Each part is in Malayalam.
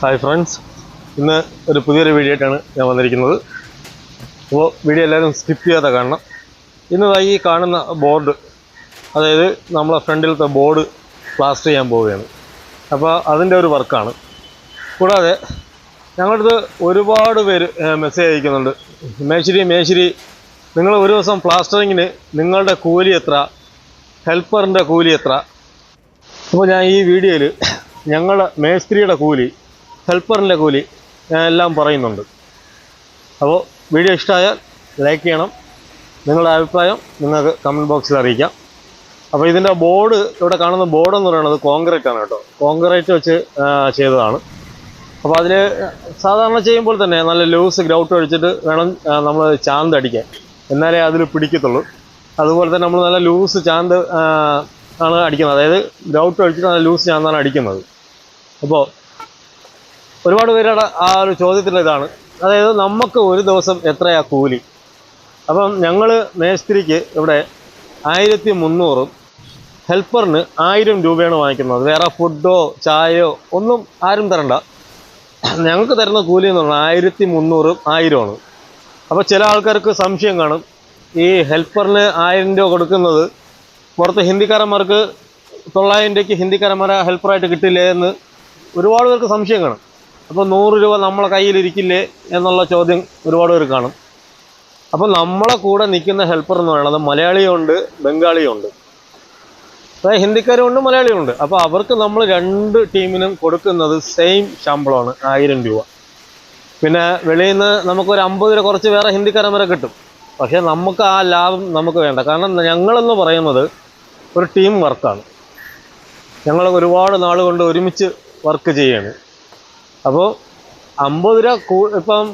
ഹായ് ഫ്രണ്ട്സ് ഇന്ന് ഒരു പുതിയൊരു വീഡിയോ ആയിട്ടാണ് ഞാൻ വന്നിരിക്കുന്നത്. അപ്പോൾ വീഡിയോ എല്ലാവരും സ്കിപ്പ് ചെയ്യാതെ കാണണം. ഇന്നതായി കാണുന്ന ബോർഡ് അതായത് നമ്മളെ ഫ്രണ്ടിലത്തെ ബോർഡ് പ്ലാസ്റ്റർ ചെയ്യാൻ പോവുകയാണ്. അപ്പോൾ അതിന്റെ ഒരു വർക്കാണ്. കൂടാതെ ഞങ്ങളടുത്ത് ഒരുപാട് പേര് മെസ്സേജ് അയക്കുന്നുണ്ട്. മേശിരി മേശിരി നിങ്ങൾ ഒരു ദിവസം പ്ലാസ്റ്ററിങ്ങിന് നിങ്ങളുടെ കൂലി എത്ര? ഹെൽപ്പറിന്റെ കൂലി എത്ര? അപ്പോൾ ഞാൻ ഈ വീഡിയോയിൽ ഞങ്ങളുടെ മേസ്ത്രിയുടെ കൂലി ഹെൽപ്പറിന്റെ കൂലി എല്ലാം പറയുന്നുണ്ട്. അപ്പോൾ വീഡിയോ ഇഷ്ടമായാൽ ലൈക്ക് ചെയ്യണം. നിങ്ങളുടെ അഭിപ്രായം നിങ്ങൾക്ക് കമന്റ് ബോക്സിൽ അറിയിക്കാം. അപ്പോൾ ഇതിന്റെ ബോർഡ് ഇവിടെ കാണുന്ന ബോർഡ് എന്ന് പറയുന്നത് കോൺക്രീറ്റ് ആണ് കേട്ടോ. കോൺക്രീറ്റ് വെച്ച് ചെയ്തതാണ്. അപ്പോൾ അതിൽ സാധാരണ ചെയ്യുമ്പോൾ തന്നെ നല്ല ലൂസ് ഗ്രൗട്ട് അടിച്ചിട്ട് വേണം നമ്മൾ ചാന്ത് അടിക്കാൻ. എന്നാലേ അതിൽ പിടിക്കത്തുള്ളൂ. അതുപോലെ തന്നെ നമ്മൾ നല്ല ലൂസ് ചാന്ത് ആണ് അടിക്കുന്നത്. അതായത് ഗ്രൗട്ട് അടിച്ചിട്ട് നല്ല ലൂസ് ചാന്താണ് അടിക്കുന്നത്. അപ്പോൾ ഒരുപാട് പേരുടെ ആ ഒരു ചോദ്യത്തിന്റെ ഇതാണ്. അതായത് നമുക്ക് ഒരു ദിവസം എത്രയാ കൂലി? അപ്പം ഞങ്ങൾ മേസ്ത്രിക്ക് ഇവിടെ ആയിരത്തി മുന്നൂറും ഹെൽപ്പറിന് ആയിരം രൂപയാണ് വാങ്ങിക്കുന്നത്. വേറെ ഫുഡോ ചായയോ ഒന്നും ആരും തരണ്ട. ഞങ്ങൾക്ക് തരുന്ന കൂലി എന്ന് പറഞ്ഞാൽ ആയിരത്തി മുന്നൂറും ആയിരമാണ്. അപ്പോൾ ചില ആൾക്കാർക്ക് സംശയം കാണും. ഈ ഹെൽപ്പറിന് ആയിരം രൂപ കൊടുക്കുന്നത് പുറത്ത് ഹിന്ദിക്കാരന്മാർക്ക് തൊള്ളായിരം രൂപയ്ക്ക് ഹിന്ദിക്കാരന്മാരെ ഹെൽപ്പറായിട്ട് കിട്ടില്ലേ എന്ന് ഒരുപാട് പേർക്ക് സംശയം കാണും. അപ്പോൾ നൂറ് രൂപ നമ്മളെ കയ്യിലിരിക്കില്ലേ എന്നുള്ള ചോദ്യം ഒരുപാട് പേർ കാണും. അപ്പോൾ നമ്മളെ കൂടെ നിൽക്കുന്ന ഹെൽപ്പർ എന്ന് പറയുന്നത് മലയാളിയുണ്ട് ബംഗാളിയുണ്ട്. അതായത് ഹിന്ദിക്കാരുമുണ്ട് മലയാളിയുമുണ്ട്. അപ്പോൾ അവർക്ക് നമ്മൾ രണ്ട് ടീമിനും കൊടുക്കുന്നത് സെയിം ശമ്പളമാണ് ആയിരം രൂപ. പിന്നെ വെളിയിൽ നിന്ന് നമുക്കൊരു അമ്പത് രൂപ കുറച്ച് വേറെ ഹിന്ദിക്കാരന്മാരെ കിട്ടും. പക്ഷേ നമുക്ക് ആ ലാഭം നമുക്ക് വേണ്ട. കാരണം ഞങ്ങളെന്ന് പറയുന്നത് ഒരു ടീം വർക്കാണ് ഞങ്ങൾ ഒരുപാട് നാളുകൊണ്ട് കൊണ്ട് ഒരുമിച്ച് വർക്ക് ചെയ്യാണ്. അപ്പോൾ അമ്പത് രൂപ കൂ ഇപ്പം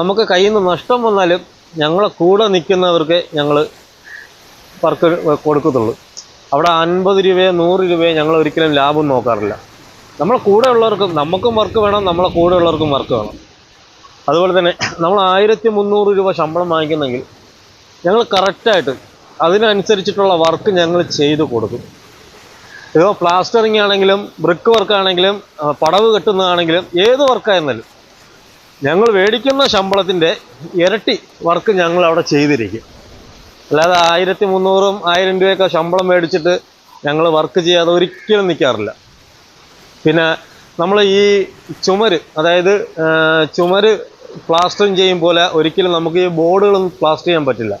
നമുക്ക് കയ്യിൽ നിന്ന് നഷ്ടം വന്നാലും ഞങ്ങളെ കൂടെ നിൽക്കുന്നവർക്ക് ഞങ്ങൾ വർക്ക് കൊടുക്കത്തുള്ളൂ. അവിടെ അൻപത് രൂപയോ നൂറ് രൂപയോ ഞങ്ങൾ ഒരിക്കലും ലാഭം നോക്കാറില്ല. നമ്മളെ കൂടെ ഉള്ളവർക്കും നമുക്കും വർക്ക് വേണം നമ്മളെ കൂടെ ഉള്ളവർക്കും വർക്ക് വേണം. അതുപോലെ തന്നെ നമ്മൾ ആയിരത്തി മുന്നൂറ് രൂപ ശമ്പളം വാങ്ങിക്കുന്നെങ്കിൽ ഞങ്ങൾ കറക്റ്റായിട്ട് അതിനനുസരിച്ചിട്ടുള്ള വർക്ക് ഞങ്ങൾ ചെയ്ത് കൊടുക്കും. ഇപ്പോൾ പ്ലാസ്റ്ററിങ് ആണെങ്കിലും ബ്രിക്ക് വർക്ക് ആണെങ്കിലും പടവ് കെട്ടുന്നതാണെങ്കിലും ഏത് വർക്കായിരുന്നാലും ഞങ്ങൾ മേടിക്കുന്ന ശമ്പളത്തിന്റെ ഇരട്ടി വർക്ക് ഞങ്ങൾ അവിടെ ചെയ്തിരിക്കും. അല്ലാതെ ആയിരത്തി മുന്നൂറും ആയിരം രൂപയൊക്കെ ശമ്പളം മേടിച്ചിട്ട് ഞങ്ങൾ വർക്ക് ചെയ്യാതെ ഒരിക്കലും നിൽക്കാറില്ല. പിന്നെ നമ്മൾ ഈ ചുമര് അതായത് ചുമര് പ്ലാസ്റ്ററിങ് ചെയ്യും പോലെ ഒരിക്കലും നമുക്ക് ഈ ബോർഡുകളൊന്നും പ്ലാസ്റ്റർ ചെയ്യാൻ പറ്റില്ല.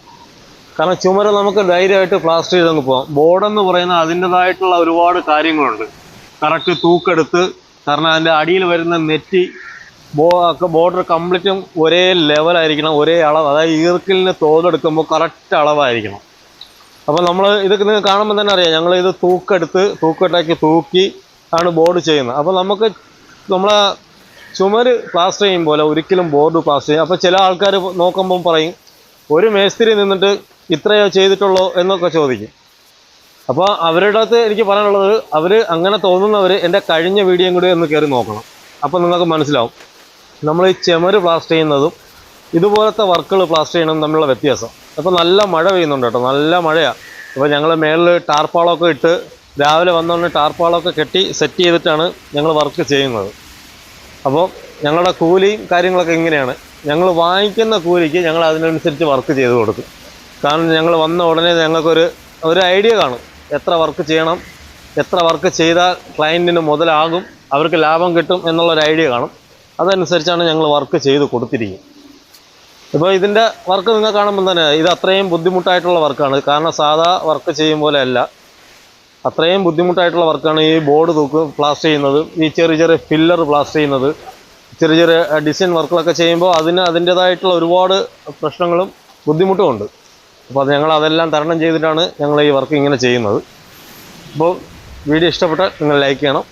കാരണം ചുമര നമുക്ക് ധൈര്യമായിട്ട് പ്ലാസ്റ്റർ ചെയ്തങ്ങ് പോകാം ബോർഡെന്ന് പറയുന്ന അതിന്റെതായിട്ടുള്ള ഒരുപാട് കാര്യങ്ങളുണ്ട്. കറക്റ്റ് തൂക്കെടുത്ത് കാരണം അതിന്റെ അടിയിൽ വരുന്ന നെറ്റി ബോ ബോർഡർ കംപ്ലീറ്റും ഒരേ ലെവലായിരിക്കണം ഒരേ അളവ്. അതായത് ഈർക്കിലിന് തോതെടുക്കുമ്പോൾ കറക്റ്റ് അളവായിരിക്കണം. അപ്പോൾ നമ്മൾ ഇതൊക്കെ നിങ്ങൾക്ക് കാണുമ്പോൾ തന്നെ അറിയാം. ഞങ്ങൾ ഇത് തൂക്കെടുത്ത് തൂക്കെട്ടാക്കി തൂക്കി ആണ് ബോർഡ് ചെയ്യുന്നത്. അപ്പോൾ നമുക്ക് നമ്മളെ ചുമര് പ്ലാസ്റ്റർ ചെയ്യും പോലെ ഒരിക്കലും ബോർഡ് പ്ലാസ്റ്റർ ചെയ്യും. അപ്പോൾ ചില ആൾക്കാർ നോക്കുമ്പം പറയും ഒരു മേസ്തിരി നിന്നിട്ട് ഇത്രയോ ചെയ്തിട്ടുള്ളൂ എന്നൊക്കെ ചോദിക്കും. അപ്പോൾ അവരുടെ അടുത്ത് എനിക്ക് പറയാനുള്ളത് അവർ അങ്ങനെ തോന്നുന്നവർ എന്റെ കഴിഞ്ഞ വീഡിയോയും കൂടി ഒന്ന് കയറി നോക്കണം. അപ്പോൾ നിങ്ങൾക്ക് മനസ്സിലാവും. നമ്മൾ ഈ ചെമര് പ്ലാസ്റ്റർ ചെയ്യുന്നതും ഇതുപോലത്തെ വർക്കുകൾ പ്ലാസ്റ്റർ ചെയ്യണതും തമ്മിലുള്ള വ്യത്യാസം. അപ്പോൾ നല്ല മഴ പെയ്യുന്നുണ്ട് കേട്ടോ. നല്ല മഴയാണ് അപ്പോൾ ഞങ്ങൾ മേളിൽ ടാർപ്പാളമൊക്കെ ഇട്ട് രാവിലെ വന്നുകൊണ്ട് ടാർപ്പാളമൊക്കെ കെട്ടി സെറ്റ് ചെയ്തിട്ടാണ് ഞങ്ങൾ വർക്ക് ചെയ്യുന്നത്. അപ്പോൾ ഞങ്ങളുടെ കൂലിയും കാര്യങ്ങളൊക്കെ ഇങ്ങനെയാണ്. ഞങ്ങൾ വാങ്ങിക്കുന്ന കൂലിക്ക് ഞങ്ങൾ അതിനനുസരിച്ച് വർക്ക് ചെയ്ത് കൊടുക്കും. കാരണം ഞങ്ങൾ വന്ന ഉടനെ ഞങ്ങൾക്കൊരു ഒരു ഐഡിയ കാണും. എത്ര വർക്ക് ചെയ്യണം എത്ര വർക്ക് ചെയ്താൽ ക്ലയന്റിന് മുതലാകും അവർക്ക് ലാഭം കിട്ടും എന്നുള്ളൊരു ഐഡിയ കാണും. അതനുസരിച്ചാണ് ഞങ്ങൾ വർക്ക് ചെയ്ത് കൊടുത്തിരിക്കുന്നത്. ഇപ്പോൾ ഇതിന്റെ വർക്ക് നിങ്ങൾ കാണുമ്പോൾ തന്നെ ഇത് അത്രയും ബുദ്ധിമുട്ടായിട്ടുള്ള വർക്കാണ് കാരണം സാധാ വർക്ക് ചെയ്യും പോലെ അല്ല. അത്രയും ബുദ്ധിമുട്ടായിട്ടുള്ള വർക്കാണ് ഈ ബോർഡ് തൂക്ക് പ്ലാസ്റ്റർ ചെയ്യുന്നത്. ഈ ചെറിയ ചെറിയ ഫില്ലർ പ്ലാസ്റ്റർ ചെയ്യുന്നത്. ചെറിയ ചെറിയ ഡിസൈൻ വർക്കുകളൊക്കെ ചെയ്യുമ്പോൾ അതിന് അതിന്റേതായിട്ടുള്ള ഒരുപാട് പ്രശ്നങ്ങളും ബുദ്ധിമുട്ടും ഉണ്ട്. അപ്പോൾ അത് ഞങ്ങൾ അതെല്ലാം തരണം ചെയ്തിട്ടാണ് ഞങ്ങൾ ഈ വർക്ക് ഇങ്ങനെ ചെയ്യുന്നത്. അപ്പോൾ വീഡിയോ ഇഷ്ടപ്പെട്ടാൽ നിങ്ങൾ ലൈക്ക് ചെയ്യണം.